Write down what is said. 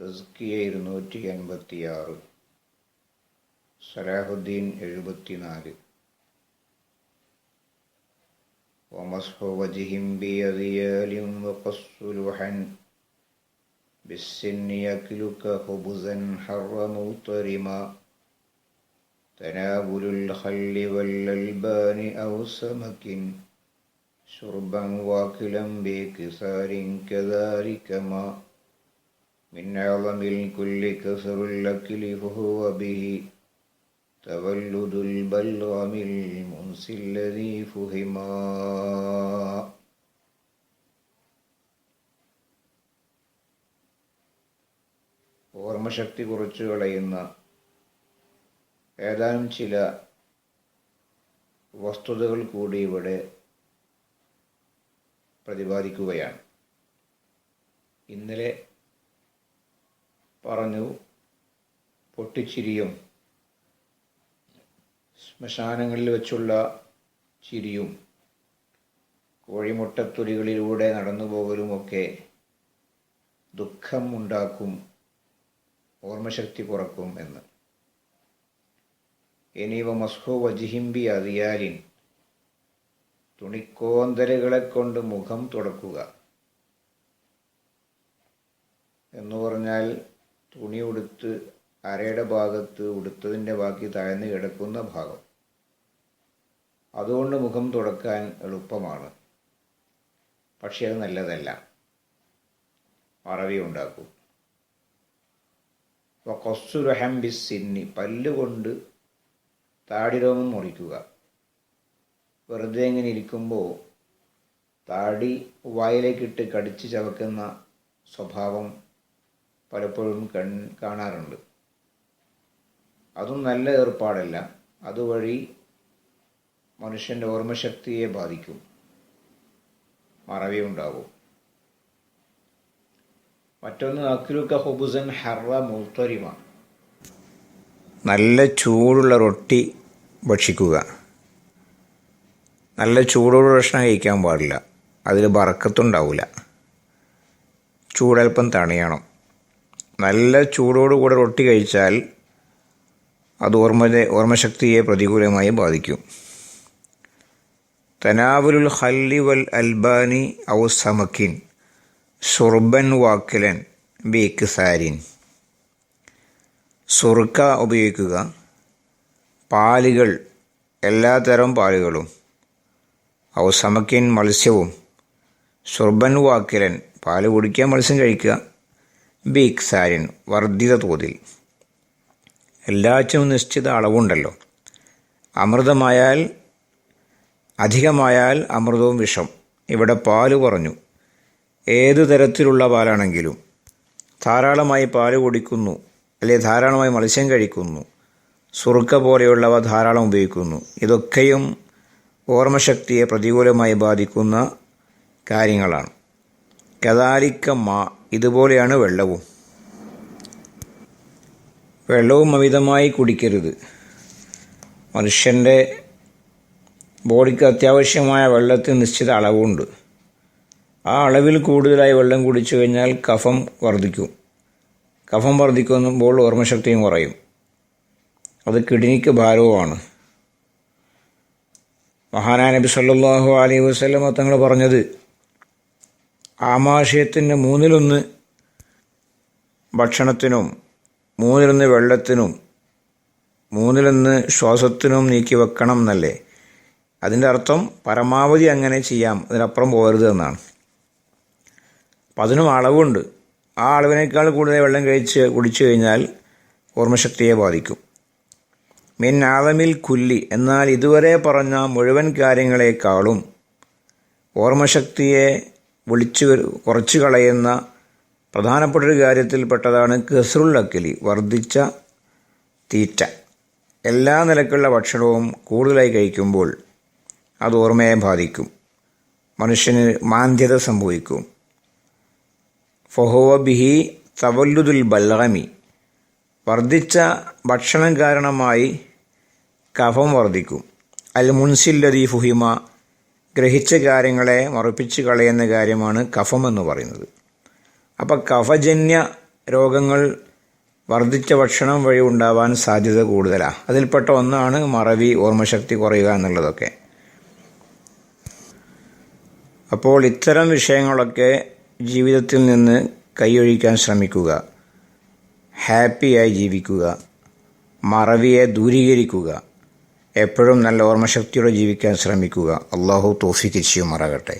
തസ്കിയ ഇരുന്നൂറ്റി എൺപത്തിയാറ് സലാഹുദ്ദീൻ എഴുപത്തിനാല് ومسح وجه بيضيال وقص لحن بالسن يكلك خبزا حر مضطرما تناول الخل والألبان أو سمك شربا واكلا بكسار كذلك ما من أعظم الكل كسر الأكل فهو به تولد البلغم المنسي الذي فهما ഓർമ്മശക്തി കുറച്ചു കളയുന്ന ഏതാനും ചില വസ്തുതകൾ കൂടി ഇവിടെ പ്രതിപാദിക്കുകയാണ് ഇന്നലെ പറഞ്ഞു പൊട്ടിച്ചിരിയും. ശ്മശാനങ്ങളിൽ വെച്ചുള്ള ചിരിയും. കോഴിമുട്ടത്തൊലികളിലൂടെ നടന്നു പോകലുമൊക്കെ ദുഃഖം ഉണ്ടാക്കും ഓർമ്മശക്തി കുറക്കും എന്ന്. ഇനിവ മസ്ഹോ വജിഹിംബി അതിയാലിൻ തുണിക്കോന്തലുകളെ കൊണ്ട് മുഖം തുടക്കുക. എന്ന് പറഞ്ഞാൽ തുണി ഉടുത്ത് അരയുടെ ഭാഗത്ത് ഉടുത്തതിന്റെ ബാക്കി താഴ്ന്നു കിടക്കുന്ന ഭാഗം. അതുകൊണ്ട് മുഖം തുടക്കാൻ എളുപ്പമാണ്. പക്ഷേ അത് നല്ലതല്ല. മറവി ഉണ്ടാക്കും. കൊസ്സുരഹം ബിസിന്നി പല്ലുകൊണ്ട് താടിരോമം മുറിക്കുക. വെറുതെ ഇങ്ങനെ ഇരിക്കുമ്പോൾ താടി വായിലേക്കിട്ട് കടിച്ച് ചവക്കുന്ന സ്വഭാവം പലപ്പോഴും കൺ കാണാറുണ്ട്. അതും നല്ല ഏർപ്പാടല്ല. അതുവഴി മനുഷ്യന്റെ ഓർമ്മശക്തിയെ ബാധിക്കും. മറവിയുണ്ടാവും. മറ്റൊന്ന് അക്രൂക്ക ഹുബുസൻ ഹറ മുത്തരിമ. നല്ല ചൂടുള്ള റൊട്ടി ഭക്ഷിക്കുക. നല്ല ചൂടുള്ള ഭക്ഷണം കഴിക്കാൻ പാടില്ല. അതിൽ വറക്കത്തുണ്ടാവില്ല ചൂടൽപ്പം തണിയണം. നല്ല ചൂടോടുകൂടെ റൊട്ടി കഴിച്ചാൽ അത് ഓർമ്മ ഓർമ്മശക്തിയെ പ്രതികൂലമായി ബാധിക്കും. തനാവുലുൽ ഹല്ലി വൽ അൽബാനി ഔ സമക്കിൻ സുർബൻ വാക്കിലൻ ബേക്ക് സാരിൻ സുർക്ക ഉപയോഗിക്കുക. പാലുകൾ എല്ലാതരം പാലുകളും. ഔ സമക്കിൻ മത്സ്യവും. സുർബൻ വാക്കിലൻ പാൽ കുടിക്കുക മത്സ്യം കഴിക്കുക. ബീക്ക് സാരിൻ വർദ്ധിത തോതിൽ. എല്ലാറ്റിനും നിശ്ചിത അളവുണ്ടല്ലോ. അമൃതമായാൽ അധികമായാൽ അമൃതവും വിഷം. ഇവിടെ പാൽ കുറഞ്ഞു. ഏതു തരത്തിലുള്ള പാലാണെങ്കിലും. ധാരാളമായി പാൽ കുടിക്കുന്നു. അല്ലെ ധാരാളമായി മത്സ്യം കഴിക്കുന്നു. സുറുക്ക പോലെയുള്ളവ ധാരാളം ഉപയോഗിക്കുന്നു. ഇതൊക്കെയും ഓർമ്മശക്തിയെ പ്രതികൂലമായി ബാധിക്കുന്ന കാര്യങ്ങളാണ്. കദാലിക്ക മാ ഇതുപോലെയാണ് വെള്ളവും. വെള്ളവും അമിതമായി കുടിക്കരുത്. മനുഷ്യന്റെ ബോഡിക്ക് അത്യാവശ്യമായ വെള്ളത്തിന് നിശ്ചിത അളവുണ്ട്. ആ അളവിൽ കൂടുതലായി വെള്ളം കുടിച്ചു കഴിഞ്ഞാൽ കഫം വർദ്ധിക്കും. കഫം വർദ്ധിക്കുമ്പോൾ ഓർമ്മശക്തിയും കുറയും. അത് കിഡ്നിക്ക് ഭാരവുമാണ്. മഹാനാനബി സല്ലാഹു അലൈഹി വസ്ലം തങ്ങൾ പറഞ്ഞത് ആമാശയത്തിന്റെ മൂന്നിലൊന്ന് ഭക്ഷണത്തിനും മൂന്നിലൊന്ന് വെള്ളത്തിനും മൂന്നിലൊന്ന് ശ്വാസത്തിനും നീക്കി വെക്കണം എന്നല്ലേ? അതിന്റെ അർത്ഥം പരമാവധി അങ്ങനെ ചെയ്യാം അതിനപ്പുറം പോകരുത് എന്നാണ്. അപ്പം അതിനും അളവുണ്ട്. ആ അളവിനേക്കാൾ കൂടുതൽ വെള്ളം കഴിച്ച് കുടിച്ചു കഴിഞ്ഞാൽ ഓർമ്മശക്തിയെ ബാധിക്കും. മിൻ ആലമിൽ കുല്ലി എന്നാൽ ഇതുവരെ പറഞ്ഞ മുഴുവൻ കാര്യങ്ങളെക്കാളും ഓർമ്മശക്തിയെ വിളിച്ചു കുറച്ചു കളയുന്ന പ്രധാനപ്പെട്ട ഒരു കാര്യത്തിൽപ്പെട്ടതാണ് അക്കിലി വർദ്ധിച്ച തീറ്റ. എല്ലാ നിലക്കുള്ള ഭക്ഷണവും കൂടുതലായി കഴിക്കുമ്പോൾ അത് ഓർമ്മയെ ബാധിക്കും. മനുഷ്യന് മാന്ദ്യത സംഭവിക്കും. ഫൊഹോവ ബിഹി തവല്ലുദുൽ ബല്ലാമി വർദ്ധിച്ച ഭക്ഷണം കാരണമായി കഫം വർദ്ധിക്കും. അൽ മുൻസില്ലതി ഫുഹിമ ഗ്രഹിച്ച കാര്യങ്ങളെ മറപ്പിച്ച് കളയുന്ന കാര്യമാണ് കഫം എന്ന് പറയുന്നത്. അപ്പോൾ കഫജന്യ രോഗങ്ങൾ വർദ്ധിച്ച ഭക്ഷണം വഴി ഉണ്ടാവാൻ സാധ്യത കൂടുതലാണ് അതിൽപ്പെട്ട ഒന്നാണ് മറവി ഓർമ്മശക്തി കുറയുക എന്നുള്ളതൊക്കെ. അപ്പോൾ ഇത്തരം വിഷയങ്ങളൊക്കെ ജീവിതത്തിൽ നിന്ന് കൈയൊഴിക്കാൻ ശ്രമിക്കുക. ഹാപ്പിയായി ജീവിക്കുക. മറവിയെ ദൂരീകരിക്കുക. എപ്പോഴും നല്ല ഓർമ്മശക്തിയോടെ ജീവിക്കാൻ ശ്രമിക്കുക. അള്ളാഹു തോഫിക്ക് ചെയ്യുമാറാകട്ടെ